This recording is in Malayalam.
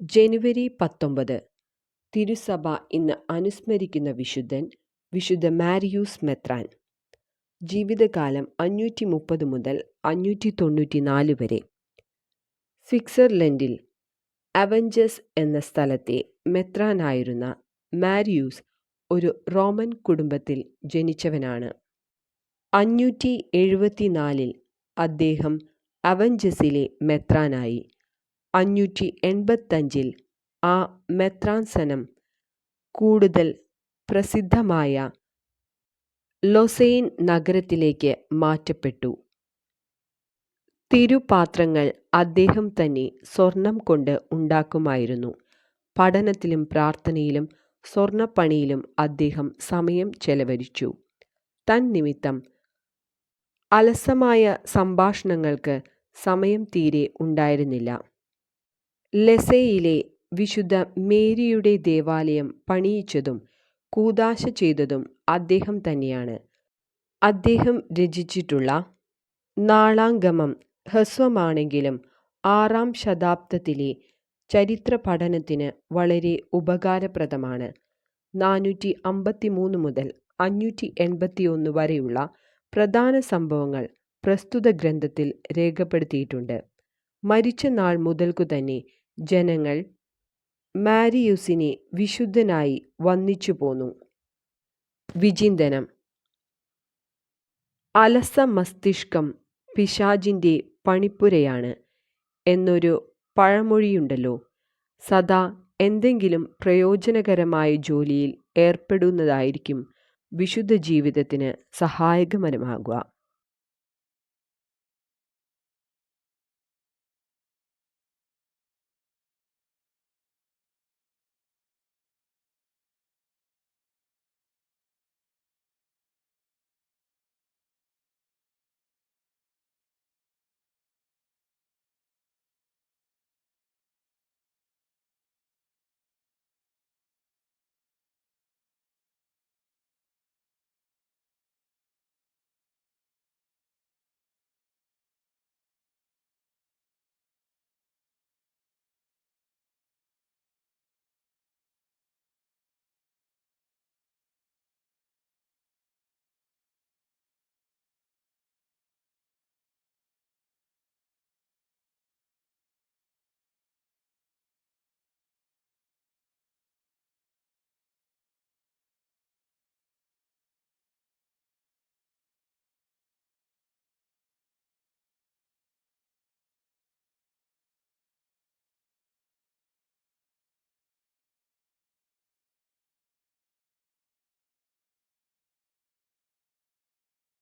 ജനുവരി പത്തൊമ്പത് തിരുസഭ ഇന്ന് അനുസ്മരിക്കുന്ന വിശുദ്ധൻ വിശുദ്ധ മാരിയൂസ് മെത്രാൻ. ജീവിതകാലം അഞ്ഞൂറ്റി മുപ്പത് മുതൽ അഞ്ഞൂറ്റി തൊണ്ണൂറ്റി നാല് വരെ. സ്വിറ്റ്സർലൻഡിൽ അവഞ്ചസ് എന്ന സ്ഥലത്തെ മെത്രാനായിരുന്ന മാരിയൂസ് ഒരു റോമൻ കുടുംബത്തിൽ ജനിച്ചവനാണ്. അഞ്ഞൂറ്റി എഴുപത്തിനാലിൽ അദ്ദേഹം അവഞ്ചസിലെ മെത്രാനായി. അഞ്ഞൂറ്റി എൺപത്തഞ്ചിൽ ആ മെത്രാൻസനം കൂടുതൽ പ്രസിദ്ധമായ ലൊസൈൻ നഗരത്തിലേക്ക് മാറ്റപ്പെട്ടു. തിരുപാത്രങ്ങൾ അദ്ദേഹം തന്നെ സ്വർണം കൊണ്ട് ഉണ്ടാക്കുമായിരുന്നു. പഠനത്തിലും പ്രാർത്ഥനയിലും സ്വർണപ്പണിയിലും അദ്ദേഹം സമയം ചെലവഴിച്ചു. തന്നിമിത്തം അലസമായ സംഭാഷണങ്ങൾക്ക് സമയം തീരെ ഉണ്ടായിരുന്നില്ല. ലെസയിലെ വിശുദ്ധ മേരിയുടെ ദേവാലയം പണിയിച്ചതും കൂതാശ ചെയ്തതും അദ്ദേഹം തന്നെയാണ്. അദ്ദേഹം രചിച്ചിട്ടുള്ള നാളാംഗമം ഹ്രസ്വമാണെങ്കിലും ആറാം ശതാബ്ദത്തിലെ ചരിത്ര പഠനത്തിന് വളരെ ഉപകാരപ്രദമാണ്. നാനൂറ്റി അമ്പത്തി മൂന്ന് മുതൽ അഞ്ഞൂറ്റി എൺപത്തി ഒന്ന് വരെയുള്ള പ്രധാന സംഭവങ്ങൾ പ്രസ്തുത ഗ്രന്ഥത്തിൽ രേഖപ്പെടുത്തിയിട്ടുണ്ട്. മരിച്ച നാൾ മുതൽക്കു തന്നെ ജനങ്ങൾ മാരിയൂസിനെ വിശുദ്ധനായി വന്ദിച്ചു പോന്നു. വിചിന്തനം. അലസ മസ്തിഷ്കം പിശാജിന്റെ പണിപ്പുരയാണ് എന്നൊരു പഴമൊഴിയുണ്ടല്ലോ. സദാ എന്തെങ്കിലും പ്രയോജനകരമായ ജോലിയിൽ ഏർപ്പെടുന്നതായിരിക്കും വിശുദ്ധ ജീവിതത്തിന് സഹായകരമാകുക